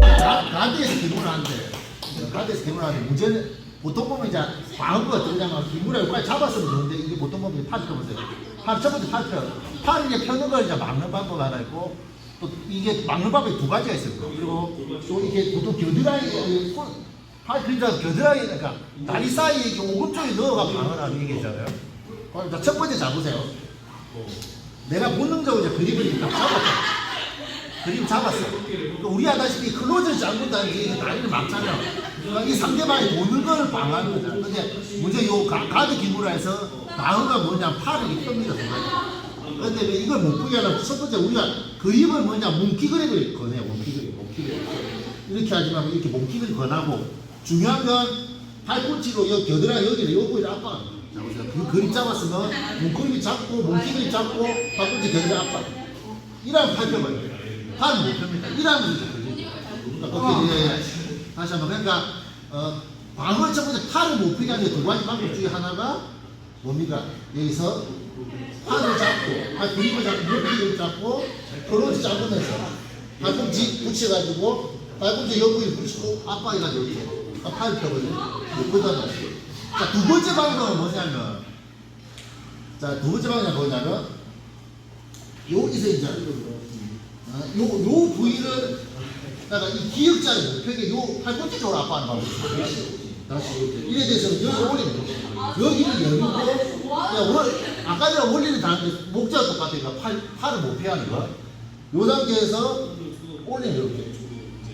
가- 가드에서 기문을 하는데 가드에서 기문을 하는데 문제는 보통 보면 이제 광어가 어떠냐면 기문을 빨리 잡았으면 좋은데 이게 보통 보면 팔 펴보세요. 팔, 첫 번째 팔 펴. 팔을 이제 펴는 걸 이제 막는 방법 하나 있고 또 이게 막는 방법이 두 가지가 있어요. 그리고 또 이게 보통 겨드랑이, 손- 팔 그림자 겨드랑이, 그러니까 다리 사이에 이렇게 오금 쪽에 넣어가 방어를 하는 얘기잖아요. 어, 자, 첫 번째 잡으세요. 내가 본능적으로 이제 그립을 딱 잡았죠. 그림 잡았어. 그러니까 우리 아다시피 클로즈를 게 다리를 막잖아. 그러니까 이 상대방이 오는 걸 방어하는 거잖아. 근데 문제 요 가, 가드 기구라 해서 방어가 뭐냐 팔을 이렇게 펴니다. 근데 왜 이걸 못 보게 하려면 첫 번째 우리가 그립을 뭐냐 그립을 권해요. 몽키 그립. 이렇게 하지 말고 이렇게 그립 권하고 중요한 건 팔꿈치로 여 겨드랑이 여기를 요거를 압박. 잡으세요. 그 그립 잡았으면 몽키 잡고 그립 잡고 팔꿈치 겨드랑이 못 펴니다. 이러면 이제 걸리죠. 그러니까 이제 다시 한번 그러니까 어, 방어를 첫 번째 팔을 못 펴게 하는 두 가지 방법 중에 하나가 뭡니까? 여기서 팔을 잡고 팔 그립을 잡고 무릎을 잡고 크로즈 잡으면서 팔꿈치 붙여가지고 팔꿈치 옆구리 붙이고 압박해가지고 이렇게 아, 팔을 펴거든요. 그다음에 자두 번째 방법은 뭐냐면 자 두 번째 방법은 뭐냐면 여기서 이제 어, 요, 요 부위를 그러니까 이 기역자의 목표에 요 팔꿈치 쪽으로 압박하는 방법이 다시 이래 돼서 여기 거죠. 여기를 열고 그냥 월, 아까 전에 원리는 다른데 목자가 똑같으니까 팔, 팔을 못 피하는 거. 요 단계에서 올리는 이렇게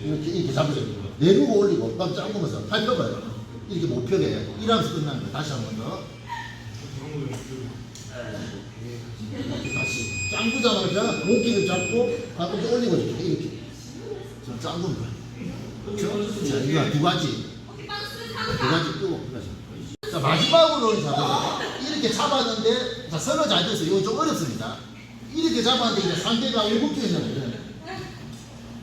이렇게 이렇게 잡으세요. 내리고 올리고 그럼 잠그면서 팔 펴봐요. 이렇게 못 펴게. 이러면서 끝나는 거예요. 다시 한 번 더. 다시 짱구자마자 목기를 잡고 가끔씩 올리고 이렇게 이렇게 저 짱구인 거야 그렇죠? 자 이거 두 가지 두 가지 다시. 자 마지막으로 잡아서 이렇게 잡았는데 자 서로 잘 됐어요 이거 좀 어렵습니다 이렇게 잡았는데 이제 상대가 오금쪽이잖아요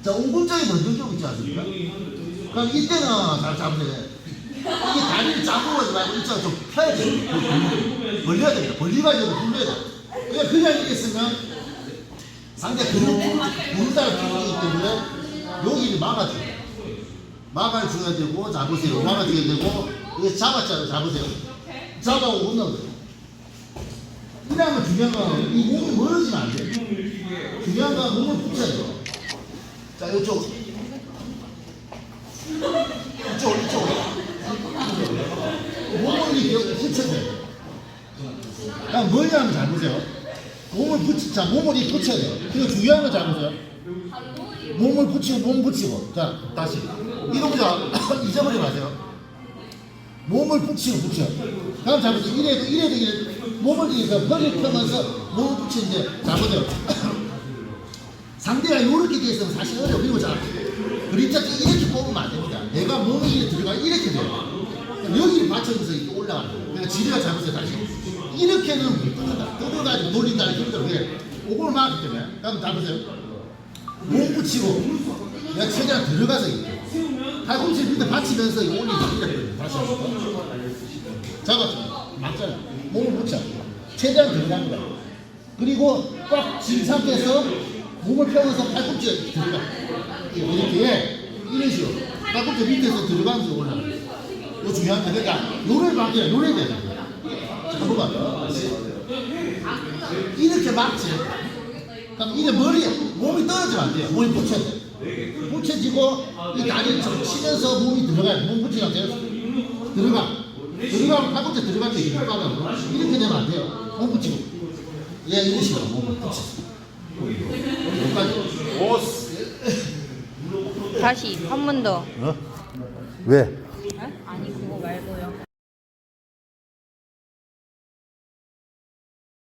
자 오금쪽이 먼저 쪽 있지 않습니까? 그럼 이때는 잘 잡으세요 이게 다리를 잡고 말고 이쪽을 좀 펴야 돼요 벌려야 됩니다 벌리가지고 굴려야 그냥 그냥 이렇게 쓰면 상대 그룹 부르다가 풀리기 때문에 여기를 막아줘요. 막아줘야 되고 잡으세요. 막아줘야 되고 잡았잖아요. 잡으세요. 잡아고 못 넣어요. 이러면 중요한 건이 몸이 멀어지면 안 돼요. 중요한 건 몸을 붙여야 돼요. 자 이쪽 이쪽 이쪽 몸을 이렇게 붙여야 돼요. 그냥 뭐냐면 잘 보세요. 몸을 붙이, 자, 몸을 이 붙여야 돼요. 그리고 중요한 거 잘 보세요. 몸을 붙이고, 몸 붙이고. 자, 다시. 이 동작 잊어버리지 마세요. 몸을 붙이고, 붙여. 다음 잘 보세요. 이래도, 이래도, 이래도. 몸을 이래서 허리를 펴면서 몸을 붙이는데, 잘 보세요. 상대가 이렇게 돼 있으면 사실 어려워. 그리고 자, 그림자 이렇게 뽑으면 안 됩니다. 내가 몸이 이렇게 들어가 이렇게 돼요. 여기를 받쳐줘서 이렇게 올라가는 거예요. 그러니까 지리가 잘못해요, 다시. 이렇게는 못 뜯는다. 뜯어가지고 돌린다는 힘들어. 왜? 오금을 막기 때문에. 그럼 잡으세요. 몸 붙이고, 내가 최대한 들어가서 이렇게. 팔꿈치 밑에 받치면서 이거 올리고 이렇게. 다시 한 번. 잡았죠. 맞잖아요. 몸을 붙여. 최대한 들어갑니다. 그리고 꽉 진 상태에서 몸을 펴면서 팔꿈치에 들어가. 이렇게 이런 식으로 팔꿈치 밑에서 들어가면서 올라가요. 이거 중요한 거 그러니까 요를 막이야 요를 돼야 돼. 잠깐만. 이렇게 막지. 그럼 이게 머리 몸이 떨어지면 안 돼요. 몸이 붙여야 돼. 붙여지고 이 다리를 좀 치면서 몸이 들어가요. 몸 붙이면 안 돼요. 들어가. 들어가면 팔꿈치 들어갈 때 이렇게 빠져. 이렇게 되면 안 돼요. 몸 붙이고. 예, 이런 식으로 몸을 붙이고. 여기까지. 다시 한 번 더. 어? 왜?